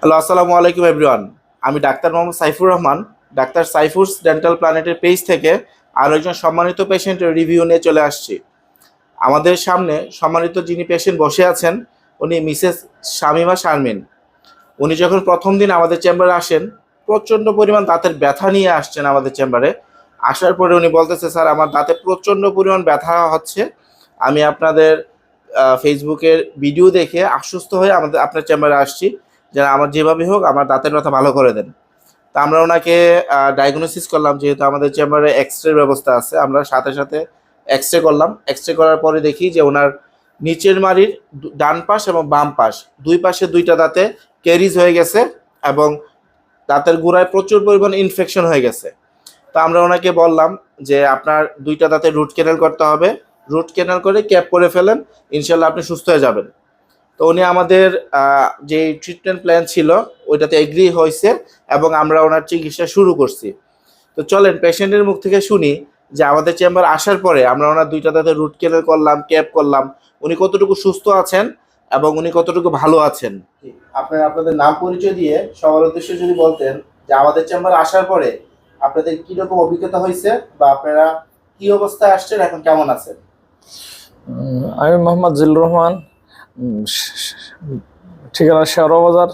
Hello, আসসালামু আলাইকুম everyone আমি doctor Mohammad Saifur Rahman, doctor Saifur's dental প্ল্যানেটের page থেকে আরও একজন সম্মানিত পেশেন্টের রিভিউ নিয়ে চলে আসছি। আমাদের সামনে সম্মানিত যিনি পেশেন্ট বসে আছেন, উনি মিসেস শামিমা শারমিন। উনি যখন প্রথম দিন আমাদের চেম্বারে আসেন, প্রচণ্ড পরিমাণ দাঁতের ব্যথা নিয়ে আসছেন আমাদের চেম্বারে আসার পরে উনি বলতেছে, স্যার, আমার দাঁতে প্রচণ্ড পরিমাণ ব্যথা হচ্ছে। আমি আপনাদের ফেসবুকের ভিডিও দেখে আশ্বস্ত হয়ে আমাদের, আপনার চেম্বারে আসছি। যে আমার যেভাবে হোক আমার দাঁতের ব্যথা ভালো করে দেন। তা আমরা ওনাকে ডায়াগনোসিস করলাম যেহেতু আমাদের চেম্বারে এক্স রে ব্যবস্থা আছে, আমরা সাথে সাথে এক্স রে করলাম। এক্স রে করার পরে দেখি যে ওনার নিচের মাড়ির ডান পাশ এবং বাম পাশ, দুই পাশে দুইটা দাঁতে ক্যারিজ হয়ে গেছে এবং দাঁতের গোড়ায় প্রচুর পরিমাণ ইনফেকশন হয়ে গেছে। তো আমরা ওনাকে বললাম যে আপনার দুইটা দাঁতে রুট ক্যানেল করতে হবে। রুট ক্যানেল করে ক্যাপ করে ফেলেন, ইনশাল্লাহ আপনি সুস্থ হয়ে যাবেন। তো উনি আমাদের যে ট্রিটমেন্ট প্ল্যান ছিল ওইটাতে এগ্রি হয়েছে এবং আমরা ওনার চিকিৎসা শুরু করছি। তো চলেন পেশেন্টের মুখ থেকে শুনি যে আমাদের চেম্বার আসার পরে আমরা ওনার দুইটা দাঁতে রুট ক্যানেল করলাম ক্যাপ করলাম। উনি কতটুকু সুস্থ আছেন এবং উনি কতটুকু ভালো আছেন? আপনার আপনাদের নাম পরিচয় দিয়ে সবার উদ্দেশ্যে যদি বলতেন যে আমাদের চেম্বার আসার পরে আপনাদের কীরকম অভিজ্ঞতা হয়েছে বা আপনারা কি অবস্থায় আসছেন এখন কেমন আছেন? আমি মোহাম্মদ জিল রহমান ঠিকানা শেওড়া বাজার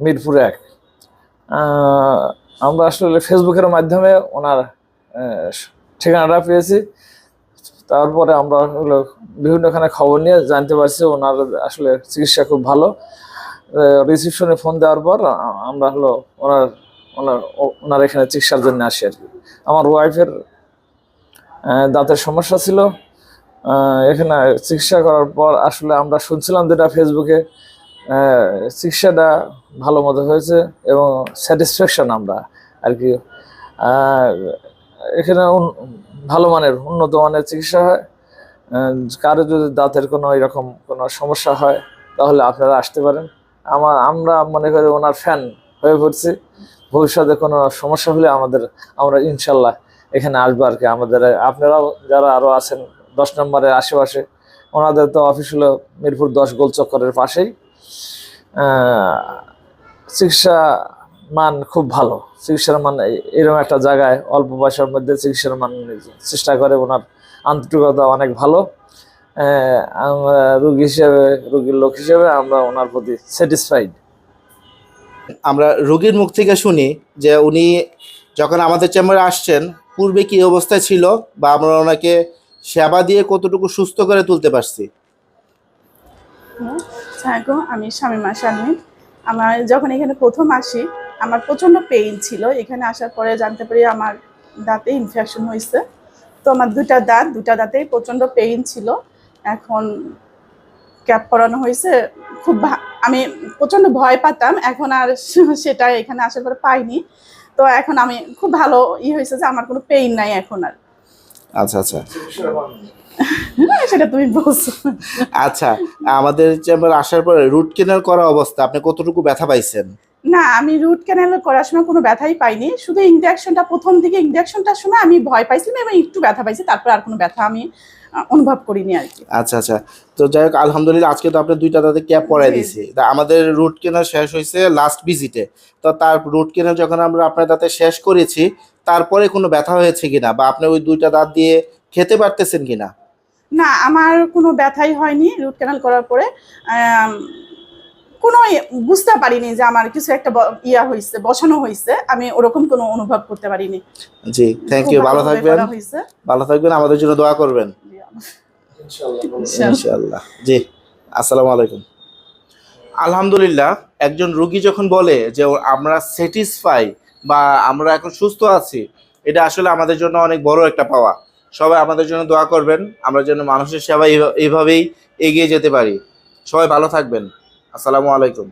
মিরপুর এক। আমরা আসলে ফেসবুকের মাধ্যমে ওনার ঠিকানাটা পেয়েছি। তারপরে আমরা হলো বিভিন্নখানে খবর নিয়ে জানতে পারছি ওনার আসলে চিকিৎসা খুব ভালো। রিসিপশনে ফোন দেওয়ার পর আমরা হলো ওনার ওনার ওনার এখানে চিকিৎসার জন্য আসি আর কি। আমার ওয়াইফের দাঁতের সমস্যা ছিল। এখানে চিকিৎসা করার পর আসলে আমরা শুনছিলাম যেটা ফেসবুকে চিকিৎসাটা ভালো মতো হয়েছে এবং স্যাটিসফ্যাকশন আমরা আর কি। এখানে ভালো মানের, উন্নত মানের চিকিৎসা হয়। কারও যদি দাঁতের কোনো এরকম কোনো সমস্যা হয়, তাহলে আপনারা আসতে পারেন। আমার আমরা মনে করি ওনার ফ্যান হয়ে পড়ছি। ভবিষ্যতে কোনো সমস্যা হলে আমাদের, আমরা ইনশাল্লাহ এখানে আসব আর কি। আমাদের, আপনারাও যারা আরও আছেন দশ নম্বরের আশেপাশে। ওনাদের তো অফিস হলো মিরপুর দশ গোল চক্করের পাশেই। চিকিৎসা মান খুব ভালো। চিকিৎসার মান এরকম একটা জায়গায় অল্প পয়সার মধ্যে চিকিৎসার মান চেষ্টা করে ওনার আন্তরিকতা অনেক ভালো। আমরা রুগী হিসেবে, রুগীর লোক হিসেবে আমরা ওনার প্রতি স্যাটিসফাইড আমরা রুগীর মুখ থেকে শুনি যে উনি যখন আমাদের চেম্বারে আসছেন, পূর্বে কি অবস্থায় ছিল বা আমরা ওনাকে সেবা দিয়ে কতটুকু সুস্থ করে তুলতে পারছি? আমি শামিমা শারমিন আমার যখন এখানে প্রথম আসি, আমার প্রচণ্ড পেইন ছিল। এখানে আসার পরে জানতে পারি আমার দাঁতে ইনফেকশন হয়েছে তো আমার দুটা দাঁত দুটা দাঁতেই প্রচণ্ড পেইন ছিল। এখন ক্যাপ করানো হয়েছে খুব আমি প্রচণ্ড ভয় পাতাম। এখন আর সেটা এখানে আসার পরে পাইনি। তো এখন আমি খুব ভালো ই হয়েছে যে আমার কোনো পেইন নাই এখন আর। আচ্ছা আচ্ছা। সেটা তুমি বলছো। আচ্ছা আমাদের চেম্বারে আসার পরে রুট কেনার করা অবস্থা আপনি কতটুকু ব্যথা পাইছেন? না আমি রুট ক্যানেল করার সময় কোনো ব্যথাই পাইনি। শুধু ইঞ্জেকশনটা প্রথম দিকে ইঞ্জেকশনটার সময় আমি ভয় পাইছিলাম এবং একটু ব্যথা পাইছি তারপর আর কোনো ব্যথা আমি অনুভব করিনি আর কি। আচ্ছা আচ্ছা। তো যাই হোক আলহামদুলিল্লাহ আজকে তো আপনি দুইটা দাঁতে ক্যাপ পরাই দিছি। তা আমাদের রুট কেনাল শেষ হয়েছে লাস্ট ভিজিটে তো তার রুট কেনাল যখন আমরা আপনার দাঁতে শেষ করেছি তারপরে কোনো ব্যথা হয়েছে কিনা? বা আপনি ওই দুইটা দাঁত দিয়ে খেতে পারতেছেন কিনা? না আমার কোনো ব্যথাই হয়নি রুট ক্যানেল করার পরে। কোনো বুঝতে পারিনি যে আমার কিছু একটা ইয়া হয়েছে বসানো হয়েছে আমি ওরকম কোনো অনুভব করতে পারিনি। জি থ্যাংক ইউ ভালো থাকবেন। ভালো থাকবেন। আমাদের জন্য দোয়া করবেন। ইনশাআল্লাহ। ইনশাআল্লাহ। জি আসসালামু আলাইকুম। আলহামদুলিল্লাহ একজন রুগী যখন বলে যে আমরা স্যাটিসফাই বা আমরা এখন সুস্থ আছি এটা আসলে আমাদের জন্য অনেক বড় একটা পাওয়া। সবাই আমাদের জন্য দোয়া করবেন। আমরা যেন মানুষের সেবা এইভাবেই এগিয়ে যেতে পারি। সবাই ভালো থাকবেন। আসসালামু আলাইকুম।